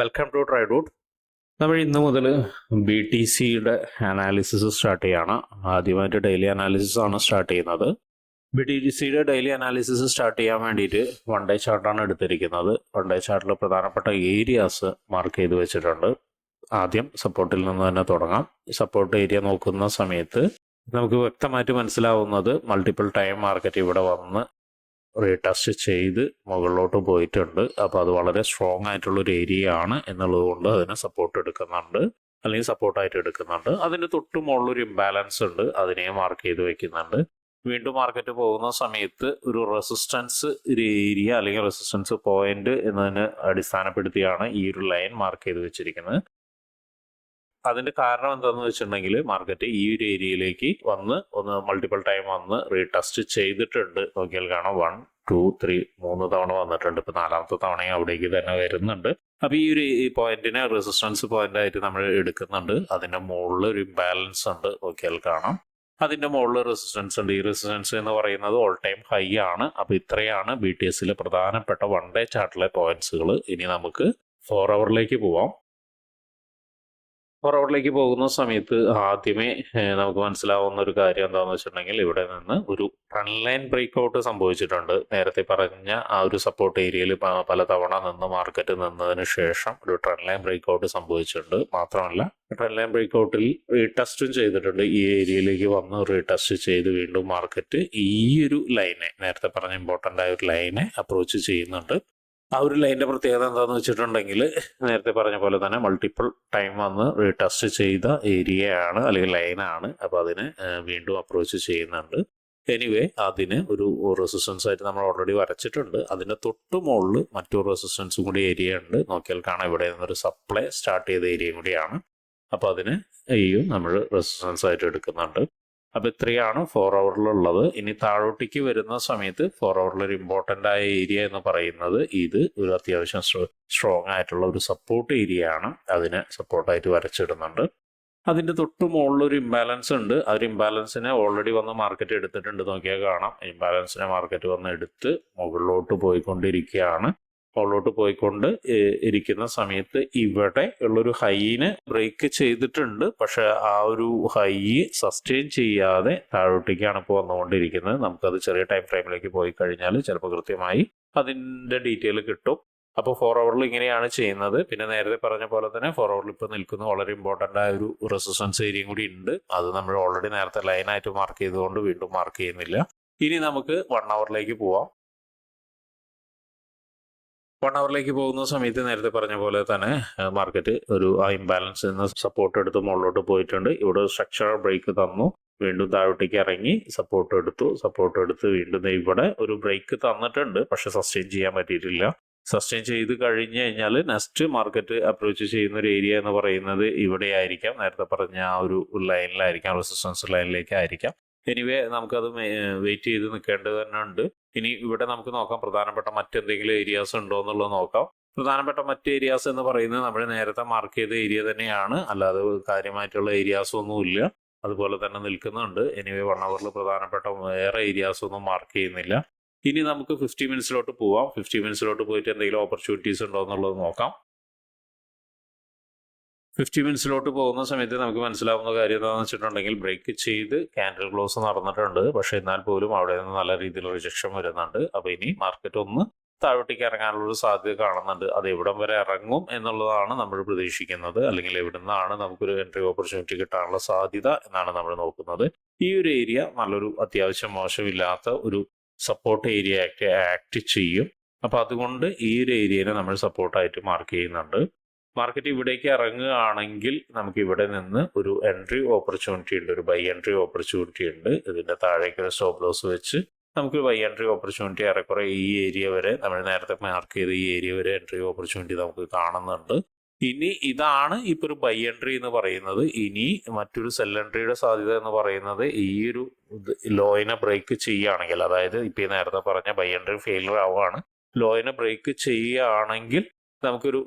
Welcome to ട്രൈഡൂട്ട് നമ്മൾ ഇന്ന് മുതൽ ബി ടി സിയുടെ അനാലിസിസ് സ്റ്റാർട്ട് ചെയ്യാണ്. ആദ്യമായിട്ട് ഡെയിലി അനാലിസിസ് ആണ് സ്റ്റാർട്ട് ചെയ്യുന്നത്. ബി ടി സിയുടെ ഡെയിലി അനാലിസിസ് സ്റ്റാർട്ട് ചെയ്യാൻ വേണ്ടിയിട്ട് വൺ ഡേ ചാർട്ടാണ് എടുത്തിരിക്കുന്നത്. വൺ ഡേ ചാർട്ടിൽ പ്രധാനപ്പെട്ട ഏരിയാസ് മാർക്ക് ചെയ്ത് വെച്ചിട്ടുണ്ട്. ആദ്യം സപ്പോർട്ടിൽ നിന്ന് തന്നെ തുടങ്ങാം. സപ്പോർട്ട് ഏരിയ നോക്കുന്ന സമയത്ത് നമുക്ക് വ്യക്തമായിട്ട് മനസ്സിലാവുന്നത് മൾട്ടിപ്പിൾ ടൈം മാർക്കറ്റ് ഇവിടെ വന്ന് റീടെസ്റ്റ് ചെയ്ത് മുകളിലോട്ട് പോയിട്ടുണ്ട്. അപ്പോൾ അത് വളരെ സ്ട്രോങ് ആയിട്ടുള്ള ഒരു ഏരിയ ആണ് എന്നുള്ളത് കൊണ്ട് അതിനെ സപ്പോർട്ട് എടുക്കുന്നുണ്ട്. അല്ലെങ്കിൽ സപ്പോർട്ടായിട്ട് എടുക്കുന്നുണ്ട്. അതിന് തൊട്ട് മുകളിലൊരു ഇംബാലൻസ് ഉണ്ട്. അതിനെ മാർക്ക് ചെയ്ത് വെക്കുന്നുണ്ട്. വീണ്ടും മാർക്കറ്റ് പോകുന്ന സമയത്ത് ഒരു റെസിസ്റ്റൻസ് ഒരു ഏരിയ അല്ലെങ്കിൽ റെസിസ്റ്റൻസ് പോയിന്റ് എന്നതിന് അടിസ്ഥാനപ്പെടുത്തിയാണ് ഈ ഒരു ലൈൻ മാർക്ക് ചെയ്ത് വെച്ചിരിക്കുന്നത്. അതിന്റെ കാരണം എന്താണെന്ന് വെച്ചിട്ടുണ്ടെങ്കിൽ മാർക്കറ്റ് ഈ ഒരു ഏരിയയിലേക്ക് വന്ന് ഒന്ന് മൾട്ടിപ്പിൾ ടൈം വന്ന് റീടെസ്റ്റ് ചെയ്തിട്ടുണ്ട്. നോക്കിയാൽ കാണാം. വൺ ടു ത്രീ മൂന്ന് തവണ വന്നിട്ടുണ്ട്. ഇപ്പൊ നാലാമത്തെ തവണയും അവിടേക്ക് തന്നെ വരുന്നുണ്ട്. അപ്പൊ ഈ ഒരു പോയിന്റിനെ റെസിസ്റ്റൻസ് പോയിന്റ് ആയിട്ട് നമ്മൾ എടുക്കുന്നുണ്ട്. അതിന്റെ മുകളിൽ ഒരു ബാലൻസ് ഉണ്ട്. നോക്കിയാൽ കാണാം. അതിന്റെ മുകളിൽ റെസിസ്റ്റൻസ് ഉണ്ട്. ഈ റെസിസ്റ്റൻസ് എന്ന് പറയുന്നത് ഓൾ ടൈം ഹൈ ആണ്. അപ്പൊ ഇത്രയാണ് ബി ടി എസിലെ പ്രധാനപ്പെട്ട വൺ ഡേ ചാർട്ടിലെ പോയിന്റ്സുകൾ ഇനി നമുക്ക് ഫോർ അവറിലേക്ക് പോവാം. ഫോർ അവറിലേക്ക് പോകുന്ന സമയത്ത് ആദ്യമേ നമുക്ക് മനസ്സിലാവുന്ന ഒരു കാര്യം എന്താണെന്ന് വെച്ചിട്ടുണ്ടെങ്കിൽ ഇവിടെ നിന്ന് ഒരു ലൈൻ ബ്രേക്ക് ഔട്ട് സംഭവിച്ചിട്ടുണ്ട്. നേരത്തെ പറഞ്ഞ ആ ഒരു സപ്പോർട്ട് ഏരിയയിൽ പല തവണ നിന്ന് മാർക്കറ്റ് നിന്നതിന് ശേഷം ഒരു ലൈൻ ബ്രേക്ക് ഔട്ട് സംഭവിച്ചിട്ടുണ്ട്. മാത്രമല്ല ലൈൻ ബ്രേക്ക് ഔട്ടിൽ റീടെസ്റ്റും ചെയ്തിട്ടുണ്ട്. ഈ ഏരിയയിലേക്ക് വന്ന് റീടെസ്റ്റ് ചെയ്ത് വീണ്ടും മാർക്കറ്റ് ഈ ഒരു ലൈനെ നേരത്തെ പറഞ്ഞ ഇമ്പോർട്ടന്റ് ആയ ഒരു ലൈനെ അപ്രോച്ച് ചെയ്യുന്നുണ്ട്. ആ ഒരു ലൈന്റെ പ്രത്യേകത എന്താണെന്ന് വെച്ചിട്ടുണ്ടെങ്കിൽ നേരത്തെ പറഞ്ഞ പോലെ തന്നെ മൾട്ടിപ്പിൾ ടൈം വന്ന് റീടെസ്റ്റ് ചെയ്ത ഏരിയയാണ് അല്ലെങ്കിൽ ലൈനാണ് അപ്പോൾ അതിന് വീണ്ടും അപ്രോച്ച് ചെയ്യുന്നുണ്ട്. എനിവേ അതിന് ഒരു റെസിസ്റ്റൻസ് ആയിട്ട് നമ്മൾ ഓൾറെഡി വരച്ചിട്ടുണ്ട്. അതിന്റെ തൊട്ട് മുകളിൽ മറ്റൊരു റെസിസ്റ്റൻസും കൂടി ഏരിയ ഉണ്ട്. നോക്കിയാൽ കാണാം ഇവിടെ നിന്നൊരു സപ്ലൈ സ്റ്റാർട്ട് ചെയ്ത ഏരിയയും കൂടിയാണ്. അപ്പോൾ അതിന് ഈയും നമ്മൾ റെസിസ്റ്റൻസ് ആയിട്ട് എടുക്കുന്നുണ്ട്. അപ്പോൾ ഇത്രയാണ് ഫോർ അവറിലുള്ളത് ഇനി താഴോട്ടേക്ക് വരുന്ന സമയത്ത് ഫോർ അവറിൽ ഒരു ഇമ്പോർട്ടന്റ് ആയ ഏരിയ എന്ന് പറയുന്നത് ഇത് ഒരു അത്യാവശ്യം സ്ട്രോങ് ആയിട്ടുള്ള ഒരു സപ്പോർട്ട് ഏരിയ ആണ്. അതിനെ സപ്പോർട്ടായിട്ട് വരച്ചിടുന്നുണ്ട്. അതിന്റെ തൊട്ട് മുകളിൽ ഒരു ഇംബാലൻസ് ഉണ്ട്. ആ ഒരു ഇംബാലൻസിനെ ഓൾറെഡി വന്ന് മാർക്കറ്റ് എടുത്തിട്ടുണ്ട്. നോക്കിയാൽ കാണാം. ഇംബാലൻസിനെ മാർക്കറ്റ് വന്ന് എടുത്ത് മുകളിലോട്ട് പോയിക്കൊണ്ടിരിക്കുകയാണ്. മുകളിലോട്ട് പോയിക്കൊണ്ട് ഇരിക്കുന്ന സമയത്ത് ഇവിടെ ഉള്ളൊരു ഹൈനെ ബ്രേക്ക് ചെയ്തിട്ടുണ്ട്. പക്ഷെ ആ ഒരു ഹൈ സസ്റ്റെയിൻ ചെയ്യാതെ താഴോട്ടേക്കാണ് ഇപ്പോൾ വന്നുകൊണ്ടിരിക്കുന്നത്. നമുക്കത് ചെറിയ ടൈം ഫ്രെയിമിലേക്ക് പോയി കഴിഞ്ഞാൽ ചിലപ്പോൾ കൃത്യമായി അതിന്റെ ഡീറ്റെയിൽ കിട്ടും. അപ്പോൾ ഫോർ അവറിൽ ഇങ്ങനെയാണ് ചെയ്യുന്നത്. പിന്നെ നേരത്തെ പറഞ്ഞ പോലെ തന്നെ ഫോർ അവറിൽ ഇപ്പോൾ നിൽക്കുന്ന വളരെ ഇമ്പോർട്ടന്റ് ആയ ഒരു റെസിസ്റ്റൻസ് ഏരിയയും കൂടി ഉണ്ട്. അത് നമ്മൾ ഓൾറെഡി നേരത്തെ ലൈനായിട്ട് മാർക്ക് ചെയ്തുകൊണ്ട് വീണ്ടും മാർക്ക് ചെയ്യുന്നില്ല. ഇനി നമുക്ക് വൺ അവറിലേക്ക് പോവാം. വൺ അവറിലേക്ക് പോകുന്ന സമയത്ത് നേരത്തെ പറഞ്ഞ പോലെ തന്നെ മാർക്കറ്റ് ഒരു ഇംബാലൻസ് നിന്ന് സപ്പോർട്ട് എടുത്ത് മുകളിലോട്ട് പോയിട്ടുണ്ട്. ഇവിടെ സ്ട്രക്ചറൽ ബ്രേക്ക് തന്നു. വീണ്ടും താഴോട്ടേക്ക് ഇറങ്ങി സപ്പോർട്ട് എടുത്തു. സപ്പോർട്ട് എടുത്ത് വീണ്ടും ഇവിടെ ഒരു ബ്രേക്ക് തന്നിട്ടുണ്ട്. പക്ഷെ സസ്റ്റെയിൻ ചെയ്യാൻ പറ്റിയിട്ടില്ല. സസ്റ്റെയിൻ ചെയ്ത് കഴിഞ്ഞു കഴിഞ്ഞാൽ നെക്സ്റ്റ് മാർക്കറ്റ് അപ്രോച്ച് ചെയ്യുന്ന ഒരു ഏരിയ എന്ന് പറയുന്നത് ഇവിടെ ആയിരിക്കാം. നേരത്തെ പറഞ്ഞ ആ ഒരു ലൈനിലായിരിക്കാം റെസിസ്റ്റൻസ് ലൈനിലേക്ക് ആയിരിക്കാം. എനിവേ നമുക്കത് വെയിറ്റ് ചെയ്ത് നിൽക്കേണ്ടത് തന്നെ ഉണ്ട്. ഇനി ഇവിടെ നമുക്ക് നോക്കാം പ്രധാനപ്പെട്ട മറ്റെന്തെങ്കിലും ഏരിയാസ് ഉണ്ടോ എന്നുള്ളത് നോക്കാം. പ്രധാനപ്പെട്ട മറ്റ് ഏരിയാസ് എന്ന് പറയുന്നത് നമ്മൾ നേരത്തെ മാർക്ക് ചെയ്ത ഏരിയ തന്നെയാണ്. അല്ലാതെ കാര്യമായിട്ടുള്ള ഏരിയാസ് ഒന്നുമില്ല അതുപോലെ തന്നെ നിൽക്കുന്നുണ്ട്. എനിവേ വൺ അവറിൽ പ്രധാനപ്പെട്ട വേറെ ഏരിയാസ് ഒന്നും മാർക്ക് ചെയ്യുന്നില്ല. ഇനി നമുക്ക് ഫിഫ്റ്റി മിനിറ്റ്സിലോട്ട് പോവാം. ഫിഫ്റ്റി മിനിറ്റ്സിലോട്ട് പോയിട്ട് എന്തെങ്കിലും ഓപ്പർച്യൂണിറ്റീസ് ഉണ്ടോ എന്നുള്ളത് നോക്കാം. ഫിഫ്റ്റി മിനിറ്റ്സിലോട്ട് പോകുന്ന സമയത്ത് നമുക്ക് മനസ്സിലാവുന്ന കാര്യം എന്താണെന്ന് വെച്ചിട്ടുണ്ടെങ്കിൽ ബ്രേക്ക് ചെയ്ത് ക്യാൻഡിൽ ക്ലോസ് നടന്നിട്ടുണ്ട്. പക്ഷേ എന്നാൽ പോലും അവിടെ നിന്ന് നല്ല രീതിയിൽ റിജക്ഷൻ വരുന്നുണ്ട്. അപ്പോൾ ഇനി മാർക്കറ്റ് ഒന്ന് താഴോട്ടേക്ക് ഇറങ്ങാനുള്ളൊരു സാധ്യത കാണുന്നുണ്ട്. അത് എവിടം വരെ ഇറങ്ങും എന്നുള്ളതാണ് നമ്മൾ പ്രതീക്ഷിക്കുന്നത്. അല്ലെങ്കിൽ എവിടെ നിന്നാണ് നമുക്കൊരു എൻട്രി ഓപ്പർച്യൂണിറ്റി കിട്ടാനുള്ള സാധ്യത എന്നാണ് നമ്മൾ നോക്കുന്നത്. ഈ ഒരു ഏരിയ നല്ലൊരു അത്യാവശ്യം മോശമില്ലാത്ത ഒരു സപ്പോർട്ട് ഏരിയ ആക്ട് ആക്ട് ചെയ്യും. അപ്പോൾ അതുകൊണ്ട് ഈ ഒരു ഏരിയനെ നമ്മൾ സപ്പോർട്ടായിട്ട് മാർക്ക് ചെയ്യുന്നുണ്ട്. മാർക്കറ്റ് ഇവിടേക്ക് ഇറങ്ങുകയാണെങ്കിൽ നമുക്ക് ഇവിടെ നിന്ന് ഒരു എൻട്രി ഓപ്പർച്യൂണിറ്റി ഉണ്ട്. ഒരു ബൈ എൻട്രി ഓപ്പർച്യൂണിറ്റി ഉണ്ട്. ഇതിന്റെ താഴേക്ക് ഒരു സ്റ്റോപ്പ് ലോസ് വെച്ച് നമുക്ക് ബൈ എൻട്രി ഓപ്പർച്യൂണിറ്റി ഏറെക്കുറെ ഈ ഏരിയ വരെ നമ്മൾ നേരത്തെ മാർക്ക് ചെയ്ത ഈ ഏരിയ വരെ എൻട്രി ഓപ്പർച്യൂണിറ്റി നമുക്ക് കാണുന്നുണ്ട്. ഇനി ഇതാണ് ഇപ്പോൾ ഒരു ബൈ എൻട്രി എന്ന് പറയുന്നത്. ഇനി മറ്റൊരു സെൽ എൻട്രിയുടെ സാധ്യത എന്ന് പറയുന്നത് ഈ ഒരു ലോയിനെ ബ്രേക്ക് ചെയ്യുകയാണെങ്കിൽ അതായത് ഇപ്പോൾ നേരത്തെ പറഞ്ഞ ബൈ എൻട്രി ഫെയിലർ ആവുകയാണ്. ലോയിനെ ബ്രേക്ക് ചെയ്യുകയാണെങ്കിൽ നമുക്കൊരു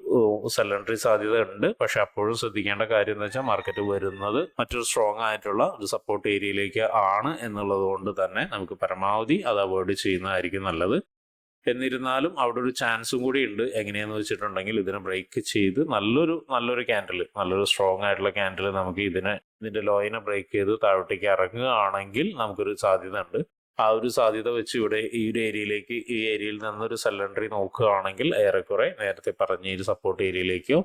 സെലണ്ടറി സാധ്യത ഉണ്ട് പക്ഷെ അപ്പോഴും ശ്രദ്ധിക്കേണ്ട കാര്യം എന്ന് വെച്ചാൽ മാർക്കറ്റ് വരുന്നത് മറ്റൊരു സ്ട്രോങ് ആയിട്ടുള്ള ഒരു സപ്പോർട്ട് ഏരിയയിലേക്ക് ആണ് എന്നുള്ളത് കൊണ്ട് തന്നെ നമുക്ക് പരമാവധി അത് അവോയ്ഡ് ചെയ്യുന്നതായിരിക്കും നല്ലത്. എന്നിരുന്നാലും അവിടെ ഒരു ചാൻസും കൂടി ഉണ്ട്. എങ്ങനെയാന്ന് വെച്ചിട്ടുണ്ടെങ്കിൽ ഇതിനെ ബ്രേക്ക് ചെയ്ത് നല്ലൊരു നല്ലൊരു ക്യാൻഡിൽ നല്ലൊരു സ്ട്രോങ് ആയിട്ടുള്ള ക്യാൻഡിൽ നമുക്ക് ഇതിനെ ഇതിന്റെ ലോയിനെ ബ്രേക്ക് ചെയ്ത് താഴോട്ടേക്ക് ഇറങ്ങുകയാണെങ്കിൽ നമുക്കൊരു സാധ്യത ഉണ്ട് ആ ഒരു സാധ്യത വെച്ച് ഇവിടെ ഈ ഒരു ഏരിയയിലേക്ക് ഈ ഏരിയയിൽ നിന്നൊരു സെലണ്ടറി നോക്കുകയാണെങ്കിൽ ഏറെക്കുറെ നേരത്തെ പറഞ്ഞ ഈ സപ്പോർട്ട് ഏരിയയിലേക്കോ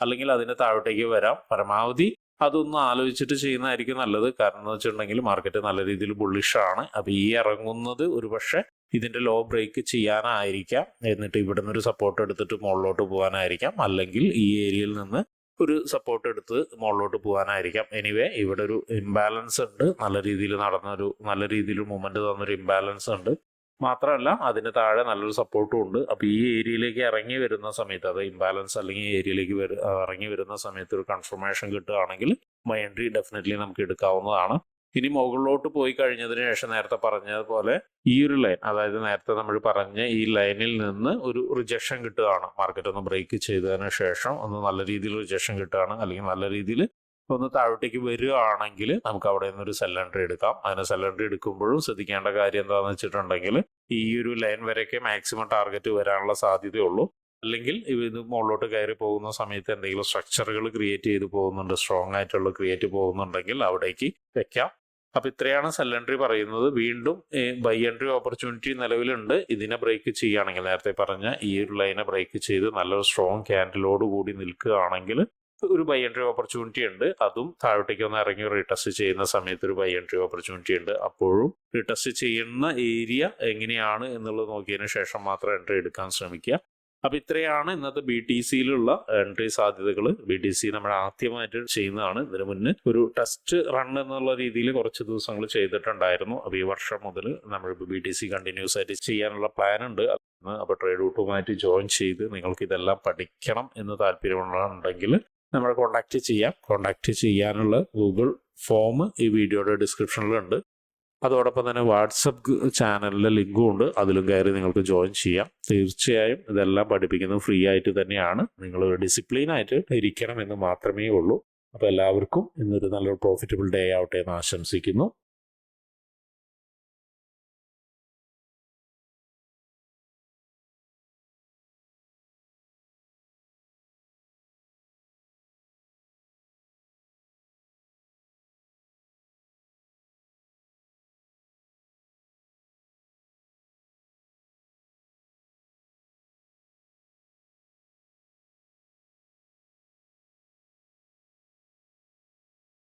അല്ലെങ്കിൽ അതിന് താഴോട്ടേക്ക് വരാം. പരമാവധി അതൊന്ന് ആലോചിച്ചിട്ട് ചെയ്യുന്നതായിരിക്കും നല്ലത്. കാരണം എന്ന് വെച്ചിട്ടുണ്ടെങ്കിൽ മാർക്കറ്റ് നല്ല രീതിയിൽ ബുള്ളിഷാണ് ആണ്. അപ്പൊ ഈ ഇറങ്ങുന്നത് ഒരുപക്ഷെ ഇതിന്റെ ലോ ബ്രേക്ക് ചെയ്യാനായിരിക്കാം. എന്നിട്ട് ഇവിടെ നിന്ന് ഒരു സപ്പോർട്ട് എടുത്തിട്ട് മുകളിലോട്ട് പോകാനായിരിക്കാം. അല്ലെങ്കിൽ ഈ ഏരിയയിൽ നിന്ന് ഒരു സപ്പോർട്ട് എടുത്ത് മുകളിലോട്ട് പോകാനായിരിക്കാം. എനിവേ ഇവിടെ ഒരു ഇംബാലൻസ് ഉണ്ട്. നല്ല രീതിയിൽ നടന്നൊരു നല്ല രീതിയിൽ മൂവ്മെന്റ് തന്നൊരു ഇംബാലൻസ് ഉണ്ട്. മാത്രമല്ല അതിന് താഴെ നല്ലൊരു സപ്പോർട്ടും ഉണ്ട്. അപ്പോൾ ഈ ഏരിയയിലേക്ക് ഇറങ്ങി വരുന്ന സമയത്ത് അത് ഇംബാലൻസ് അല്ലെങ്കിൽ ഏരിയയിലേക്ക് ഇറങ്ങി വരുന്ന സമയത്ത് ഒരു കൺഫർമേഷൻ കിട്ടുകയാണെങ്കിൽ മൈ എൻട്രി ഡെഫിനറ്റ്ലി നമുക്ക് എടുക്കാവുന്നതാണ്. ഇനി മുകളിലോട്ട് പോയി കഴിഞ്ഞതിന് ശേഷം നേരത്തെ പറഞ്ഞതുപോലെ ഈ ഒരു ലൈൻ അതായത് നേരത്തെ നമ്മൾ പറഞ്ഞ ഈ ലൈനിൽ നിന്ന് ഒരു റിജക്ഷൻ കിട്ടുകയാണ്. മാർക്കറ്റ് ഒന്ന് ബ്രേക്ക് ചെയ്തതിന് ശേഷം ഒന്ന് നല്ല രീതിയിൽ റിജക്ഷൻ കിട്ടുകയാണ്. അല്ലെങ്കിൽ നല്ല രീതിയിൽ ഒന്ന് താഴോട്ടേക്ക് വരികയാണെങ്കിൽ നമുക്ക് അവിടെ നിന്ന് ഒരു സെല്ലൻട്രി എടുക്കാം. അതിന് സെലണ്ടറി എടുക്കുമ്പോഴും ശ്രദ്ധിക്കേണ്ട കാര്യം എന്താണെന്ന് വെച്ചിട്ടുണ്ടെങ്കിൽ ഈ ഒരു ലൈൻ വരെയൊക്കെ മാക്സിമം ടാർഗറ്റ് വരാനുള്ള സാധ്യതയുള്ളൂ. അല്ലെങ്കിൽ ഇത് മുകളിലോട്ട് കയറി പോകുന്ന സമയത്ത് എന്തെങ്കിലും സ്ട്രക്ചറുകൾ ക്രിയേറ്റ് ചെയ്ത് പോകുന്നുണ്ട് സ്ട്രോങ് ആയിട്ടുള്ള ക്രിയേറ്റ് പോകുന്നുണ്ടെങ്കിൽ അവിടേക്ക് വെക്കാം. അപ്പൊ ഇത്രയാണ് സെൽ എൻട്രി പറയുന്നത്. വീണ്ടും ബൈ എൻട്രി ഓപ്പർച്യൂണിറ്റി നിലവിലുണ്ട്. ഇതിനെ ബ്രേക്ക് ചെയ്യുകയാണെങ്കിൽ നേരത്തെ പറഞ്ഞ ഈ ഒരു ലൈനെ ബ്രേക്ക് ചെയ്ത് നല്ലൊരു സ്ട്രോങ് ക്യാൻഡിലോട് കൂടി നിൽക്കുകയാണെങ്കിൽ ഒരു ബൈ എൻട്രി ഓപ്പർച്യൂണിറ്റി ഉണ്ട്. അതും താഴോട്ടേക്ക് ഒന്ന് ഇറങ്ങി റീടെസ്റ്റ് ചെയ്യുന്ന സമയത്ത് ഒരു ബൈ എൻട്രി ഓപ്പർച്യൂണിറ്റി ഉണ്ട്. അപ്പോഴും റീടെസ്റ്റ് ചെയ്യുന്ന ഏരിയ എങ്ങനെയാണ് എന്നുള്ളത് നോക്കിയതിന് ശേഷം മാത്രം എൻട്രി എടുക്കാൻ ശ്രമിക്കുക. അപ്പൊ ഇത്രയാണ് ഇന്നത്തെ ബി ടി സിയിലുള്ള എൻട്രി സാധ്യതകൾ ബി ടി സി നമ്മൾ ആദ്യമായിട്ട് ചെയ്യുന്നതാണ്. ഇതിനു മുന്നേ ഒരു ടെസ്റ്റ് റൺ എന്നുള്ള രീതിയിൽ കുറച്ച് ദിവസങ്ങൾ ചെയ്തിട്ടുണ്ടായിരുന്നു. അപ്പൊ ഈ വർഷം മുതൽ നമ്മൾ ബി ടി സി കണ്ടിന്യൂസ് ആയിട്ട് ചെയ്യാനുള്ള പ്ലാൻ ഉണ്ട്. അപ്പൊ ട്രേഡ് റൂട്ടുമായിട്ട് ജോയിൻ ചെയ്ത് നിങ്ങൾക്ക് ഇതെല്ലാം പഠിക്കണം എന്ന് താല്പര്യമുണ്ടെങ്കിൽ നമ്മൾ കോൺടാക്ട് ചെയ്യാം. കോൺടാക്ട് ചെയ്യാനുള്ള ഗൂഗിൾ ഫോം ഈ വീഡിയോയുടെ ഡിസ്ക്രിപ്ഷനിലുണ്ട് അതോടൊപ്പം തന്നെ വാട്സപ്പ് ചാനലിലെ ലിങ്കും ഉണ്ട് അതിലും കയറി നിങ്ങൾക്ക് ജോയിൻ ചെയ്യാം. തീർച്ചയായും ഇതെല്ലാം പഠിപ്പിക്കുന്നത് ഫ്രീ ആയിട്ട് തന്നെയാണ്. നിങ്ങൾ ഒരു ഡിസിപ്ലിൻ ആയിട്ട് ഇരിക്കണം എന്ന് മാത്രമേ ഉള്ളൂ. അപ്പോൾ എല്ലാവർക്കും ഇന്നൊരു നല്ലൊരു പ്രോഫിറ്റബിൾ ഡേ ആവട്ടെ എന്ന് ആശംസിക്കുന്നു.